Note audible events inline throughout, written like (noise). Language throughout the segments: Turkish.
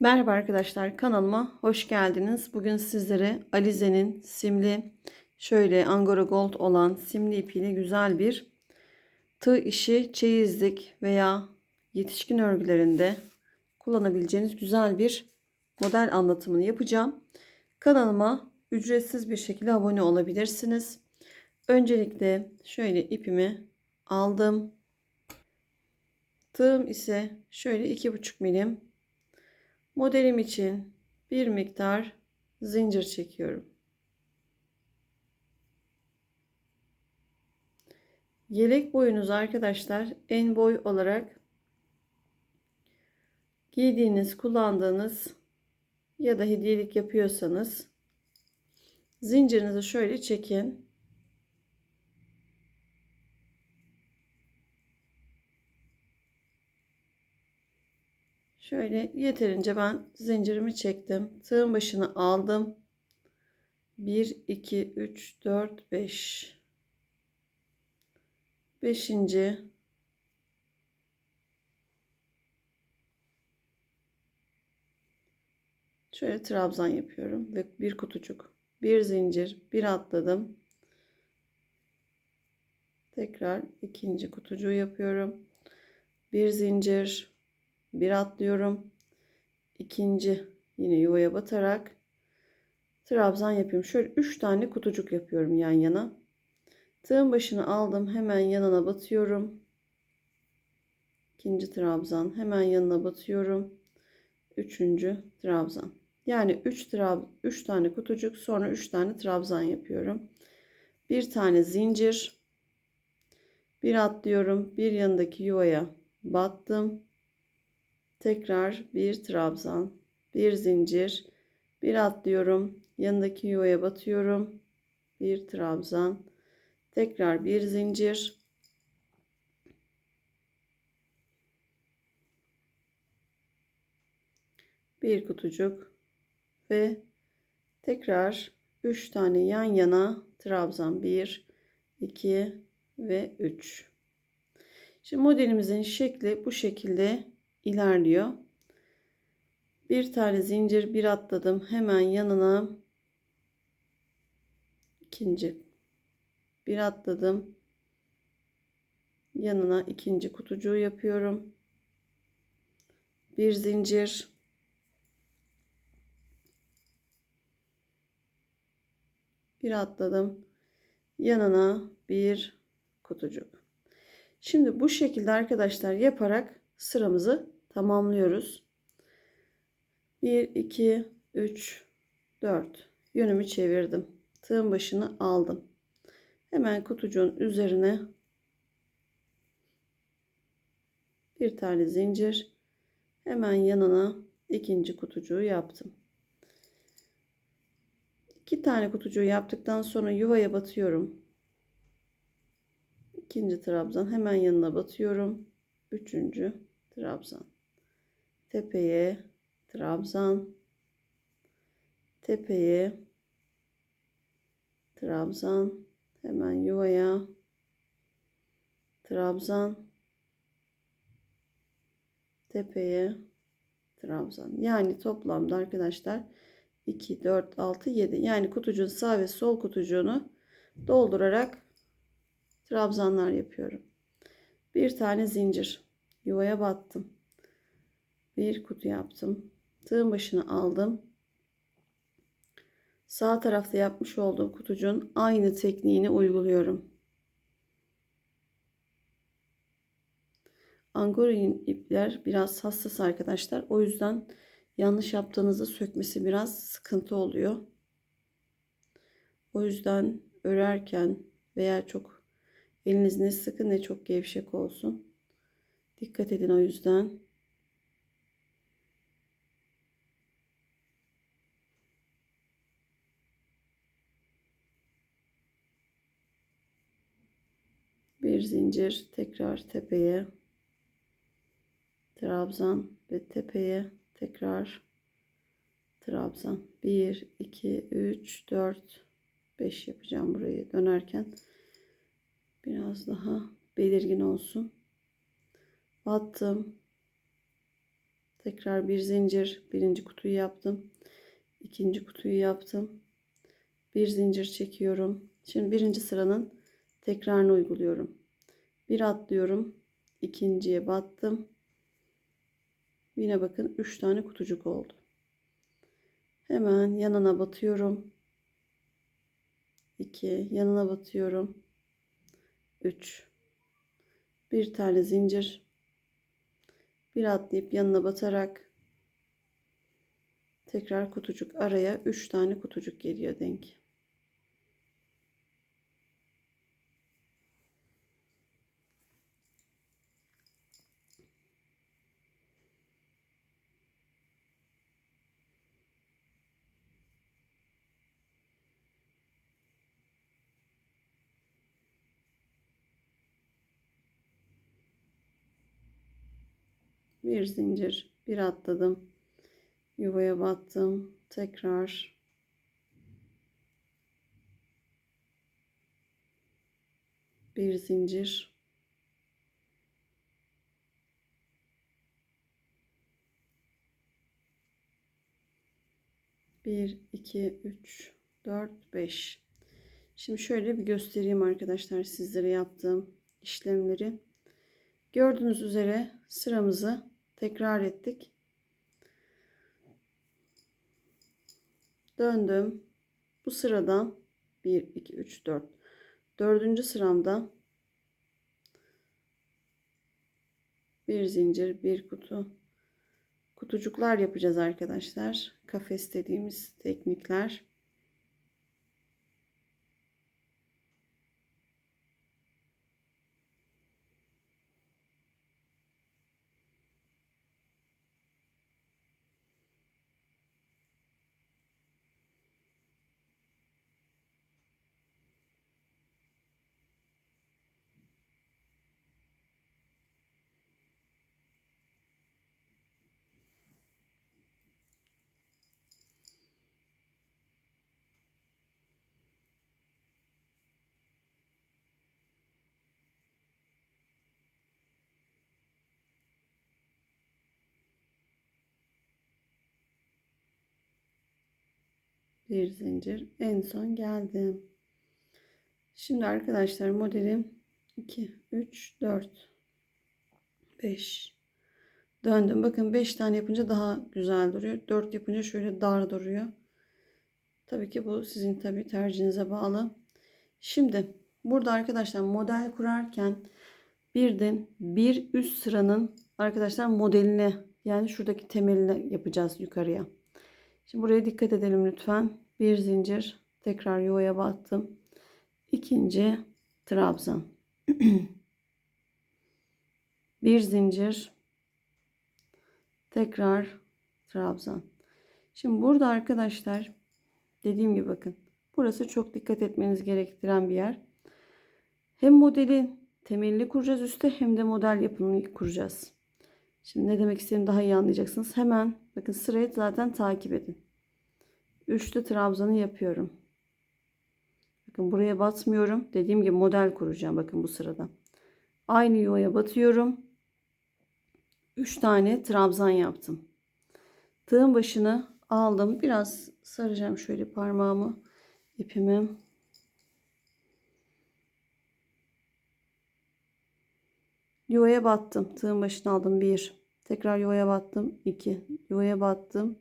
Merhaba arkadaşlar kanalıma hoş geldiniz. Bugün sizlere Alize'nin simli şöyle Angora Gold olan simli ipiyle güzel bir tığ işi çeyizlik veya yetişkin örgülerinde kullanabileceğiniz güzel bir model anlatımını yapacağım. Kanalıma ücretsiz bir şekilde abone olabilirsiniz. Öncelikle şöyle ipimi aldım. Tığım ise şöyle 2,5 milim Modelim için bir miktar zincir çekiyorum. Yelek boyunuz arkadaşlar en boy olarak giydiğiniz, kullandığınız ya da hediyelik yapıyorsanız zincirinizi şöyle çekin. Şöyle yeterince ben zincirimi çektim. Tığın başını aldım. 1, 2, 3, 4, 5. Beşinci. Şöyle trabzan yapıyorum ve bir kutucuk. Bir zincir, bir atladım. Tekrar ikinci kutucuğu yapıyorum. Bir zincir, bir atlıyorum. İkinci yine yuvaya batarak trabzan yapıyorum. Şöyle 3 tane kutucuk yapıyorum yan yana. Tığın başını aldım. Hemen yanına batıyorum. İkinci trabzan. Hemen yanına batıyorum. Üçüncü trabzan. Yani 3 trab 3 tane kutucuk sonra 3 tane trabzan yapıyorum. Bir tane zincir. Bir atlıyorum. Bir yanındaki yuvaya battım tekrar bir trabzan bir zincir. Bir atlıyorum yanındaki yuvaya batıyorum. Bir trabzan tekrar bir zincir. Bir kutucuk ve tekrar 3 tane yan yana trabzan 1 2 ve 3 Şimdi modelimizin şekli bu şekilde ilerliyor. Bir tane zincir bir atladım. Hemen yanına ikinci bir atladım. Yanına ikinci kutucuğu yapıyorum. Bir zincir bir atladım. Yanına bir kutucuk. Şimdi bu şekilde arkadaşlar yaparak sıramızı tamamlıyoruz. 1 2 3 4 yönümü çevirdim. Tığın başını aldım. Hemen kutucuğun üzerine bir tane zincir hemen yanına ikinci kutucuğu yaptım. İki tane kutucuğu yaptıktan sonra yuvaya batıyorum. İkinci trabzan hemen yanına batıyorum. Üçüncü trabzan tepeye trabzan tepeye trabzan hemen yuvaya trabzan tepeye trabzan yani toplamda arkadaşlar 2 4 6 7 yani kutucuğun sağ ve sol kutucuğunu doldurarak trabzanlar yapıyorum. Bir tane zincir. Yuvaya battım. Bir kutu yaptım. Tığın başını aldım. Sağ tarafta yapmış olduğum kutucuğun aynı tekniğini uyguluyorum. Angorin ipler biraz hassas arkadaşlar. O yüzden yanlış yaptığınızda sökmesi biraz sıkıntı oluyor. O yüzden örerken veya çok eliniz ne sıkı ne çok gevşek olsun. Dikkat edin o yüzden. Bir zincir tekrar tepeye. Trabzan ve tepeye tekrar trabzan. 1 2 3 4 5 yapacağım burayı dönerken. Biraz daha belirgin olsun battım Tekrar bir zincir. Birinci kutuyu yaptım. İkinci kutuyu yaptım. Bir zincir çekiyorum. Şimdi birinci sıranın tekrarını uyguluyorum. Bir atlıyorum. ikinciye battım. Yine bakın 3 tane kutucuk oldu. Hemen yanına batıyorum. 2 yanına batıyorum. 3 bir tane zincir bir atlayıp yanına batarak tekrar kutucuk araya 3 tane kutucuk geliyor denk. Bir zincir bir atladım. Yuvaya battım. Tekrar. Bir zincir. Bir iki üç dört beş. Şimdi şöyle bir göstereyim arkadaşlar sizlere yaptığım işlemleri. Gördüğünüz üzere sıramızı tekrar ettik. Döndüm. Bu sıradan 1, 2, 3, 4. Dördüncü sıramda bir zincir, bir kutu. Kutucuklar yapacağız arkadaşlar. Kafes dediğimiz teknikler. Bir zincir. En son geldim. Şimdi arkadaşlar modelim 2 3 4 5 döndüm. Bakın 5 tane yapınca daha güzel duruyor. 4 yapınca şöyle dar duruyor. Tabii ki bu sizin tabii tercihinize bağlı. Şimdi burada arkadaşlar model kurarken bir de bir üst sıranın arkadaşlar modeline yani şuradaki temeline yapacağız yukarıya Şimdi buraya dikkat edelim lütfen. Bir zincir tekrar yuvaya battım. İkinci trabzan. (clears throat) bir zincir tekrar trabzan. Şimdi burada arkadaşlar dediğim gibi bakın. Burası çok dikkat etmeniz gerektiren bir yer. Hem modelin temelini kuracağız üstte hem de model yapımını kuracağız. Şimdi ne demek istediğimi daha iyi anlayacaksınız. Hemen bakın sırayı zaten takip edin. Üçlü trabzanı yapıyorum. Bakın buraya batmıyorum. Dediğim gibi model kuracağım bakın bu sırada. Aynı yuvaya batıyorum. 3 tane trabzan yaptım. Tığın başını aldım. Biraz saracağım şöyle parmağımı, ipimi. Yuvaya battım. Tığın başını aldım. 1. Tekrar yuvaya battım. 2. Yuvaya battım.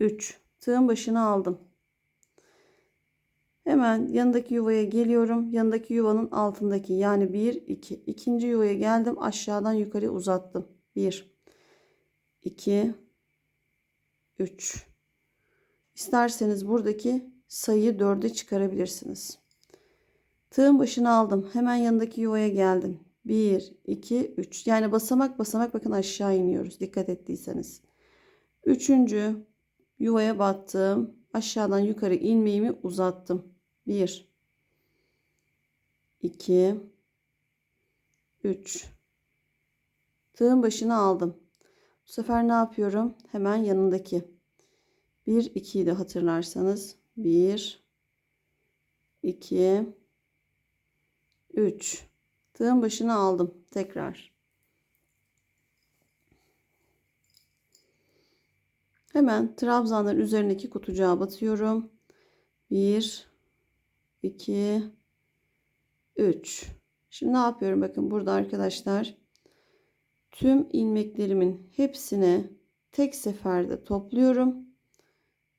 3. Tığın başını aldım. Hemen yanındaki yuvaya geliyorum. Yanındaki yuvanın altındaki yani 1 2. İkinci yuvaya geldim. Aşağıdan yukarı uzattım. 1 2 3 İsterseniz buradaki sayıyı 4'e çıkarabilirsiniz. Tığın başını aldım. Hemen yanındaki yuvaya geldim. 1, 2, 3. Yani basamak basamak bakın aşağı iniyoruz. Dikkat ettiyseniz. Üçüncü yuvaya battım. Aşağıdan yukarı ilmeğimi uzattım. 1, 2, 3. Tığın başını aldım. Bu sefer ne yapıyorum? Hemen yanındaki. 1, 2'yi de hatırlarsanız. 1, 2, 3. Tığın başını aldım tekrar. Hemen trabzanların üzerindeki kutucuğa batıyorum. 1 2 3 Şimdi ne yapıyorum? Bakın burada arkadaşlar tüm ilmeklerimin hepsine tek seferde topluyorum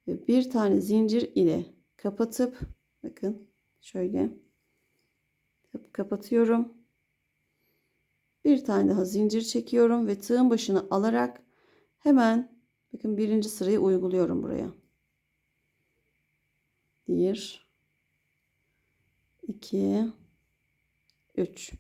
ve bir tane zincir ile kapatıp bakın şöyle kapatıyorum. Bir tane daha zincir çekiyorum ve tığın başını alarak hemen bakın birinci sırayı uyguluyorum buraya. 1 2 3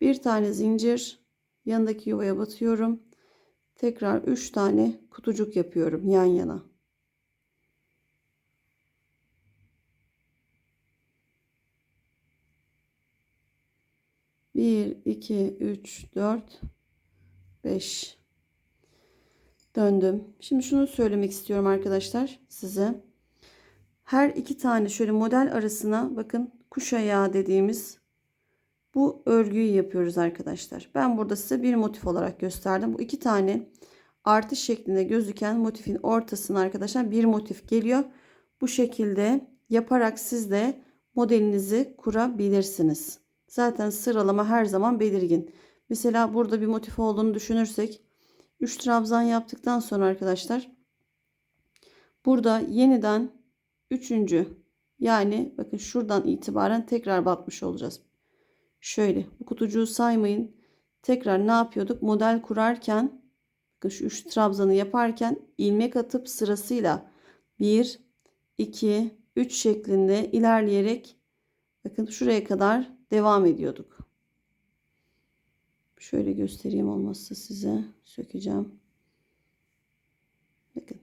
Bir tane zincir yanındaki yuvaya batıyorum. Tekrar 3 tane kutucuk yapıyorum yan yana. Bir, iki, üç, dört, beş. Döndüm. Şimdi şunu söylemek istiyorum arkadaşlar size. Her iki tane şöyle model arasına bakın kuş ayağı dediğimiz bu örgüyü yapıyoruz arkadaşlar. Ben burada size bir motif olarak gösterdim. Bu iki tane artış şeklinde gözüken motifin ortasına arkadaşlar bir motif geliyor. Bu şekilde yaparak siz de modelinizi kurabilirsiniz. Zaten sıralama her zaman belirgin. Mesela burada bir motif olduğunu düşünürsek 3 trabzan yaptıktan sonra arkadaşlar burada yeniden 3. yani bakın şuradan itibaren tekrar batmış olacağız. Şöyle bu kutucuğu saymayın. Tekrar ne yapıyorduk? Model kurarken şu 3 trabzanı yaparken ilmek atıp sırasıyla 1 2 3 şeklinde ilerleyerek bakın şuraya kadar devam ediyorduk. Şöyle göstereyim olmazsa size sökeceğim. Bakın.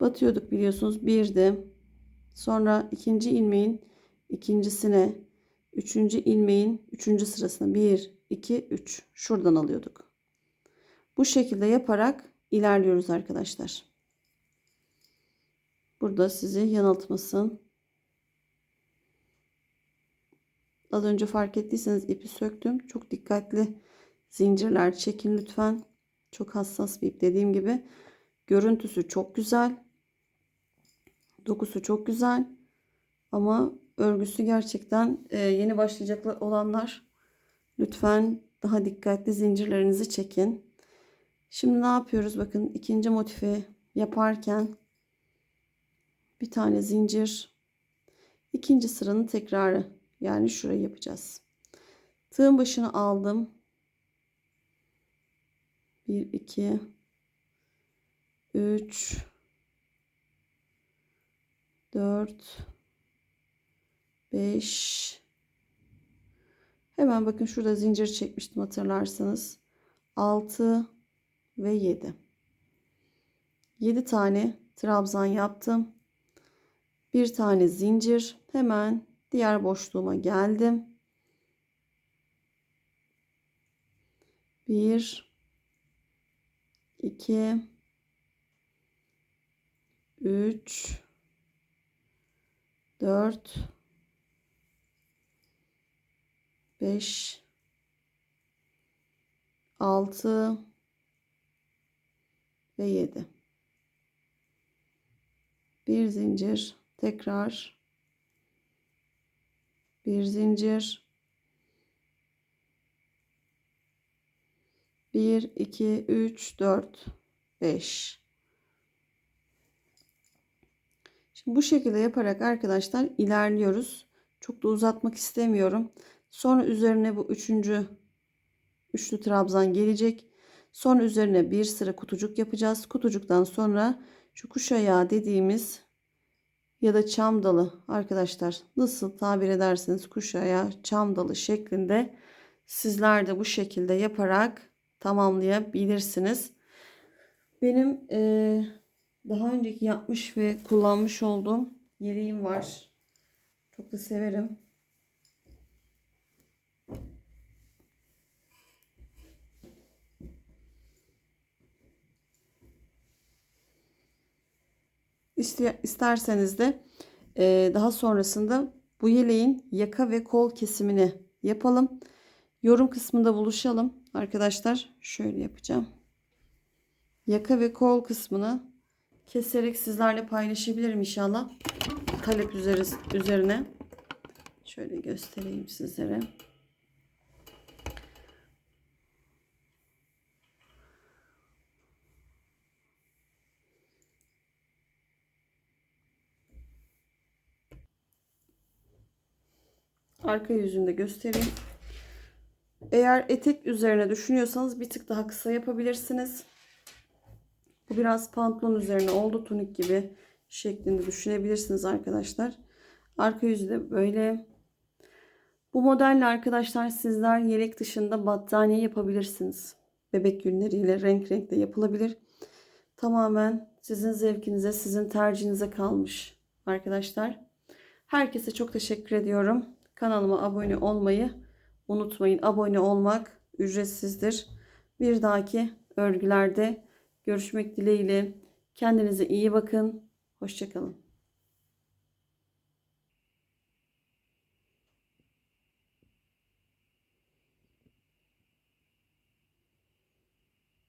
Batıyorduk biliyorsunuz bir de sonra ikinci ilmeğin ikincisine üçüncü ilmeğin üçüncü sırasına 1 2 3 şuradan alıyorduk. Bu şekilde yaparak ilerliyoruz arkadaşlar. Burada sizi yanıltmasın. Az önce fark ettiyseniz ipi söktüm. Çok dikkatli zincirler çekin lütfen. Çok hassas bir ip dediğim gibi. Görüntüsü çok güzel. Dokusu çok güzel. Ama örgüsü gerçekten e, yeni başlayacak olanlar lütfen daha dikkatli zincirlerinizi çekin. Şimdi ne yapıyoruz? Bakın ikinci motifi yaparken bir tane zincir ikinci sıranın tekrarı yani şurayı yapacağız. Tığın başını aldım. 1 2 3 4 5 Hemen bakın şurada zincir çekmiştim hatırlarsanız. 6 ve 7. 7 tane trabzan yaptım. Bir tane zincir. Hemen diğer boşluğuma geldim. 1 2 3 4 5 6 ve 7 bir zincir tekrar bir zincir 1 2 3 4 5 Şimdi bu şekilde yaparak arkadaşlar ilerliyoruz. Çok da uzatmak istemiyorum. Sonra üzerine bu üçüncü üçlü trabzan gelecek. Sonra üzerine bir sıra kutucuk yapacağız. Kutucuktan sonra şu kuş ayağı dediğimiz ya da çam dalı arkadaşlar nasıl tabir ederseniz kuş ayağı çam dalı şeklinde sizler de bu şekilde yaparak tamamlayabilirsiniz. Benim e, daha önceki yapmış ve kullanmış olduğum yeleğim var. Çok da severim. İsterseniz de daha sonrasında bu yeleğin yaka ve kol kesimini yapalım. Yorum kısmında buluşalım. Arkadaşlar şöyle yapacağım. Yaka ve kol kısmını keserek sizlerle paylaşabilirim inşallah. Talep üzeri, üzerine. Şöyle göstereyim sizlere. Arka yüzünde göstereyim. Eğer etek üzerine düşünüyorsanız bir tık daha kısa yapabilirsiniz. Bu biraz pantolon üzerine oldu tunik gibi şeklinde düşünebilirsiniz arkadaşlar. Arka yüzü de böyle. Bu modelle arkadaşlar sizler yelek dışında battaniye yapabilirsiniz. Bebek günleriyle renk renk de yapılabilir. Tamamen sizin zevkinize, sizin tercihinize kalmış arkadaşlar. Herkese çok teşekkür ediyorum. Kanalıma abone olmayı unutmayın. Abone olmak ücretsizdir. Bir dahaki örgülerde görüşmek dileğiyle. Kendinize iyi bakın. Hoşçakalın.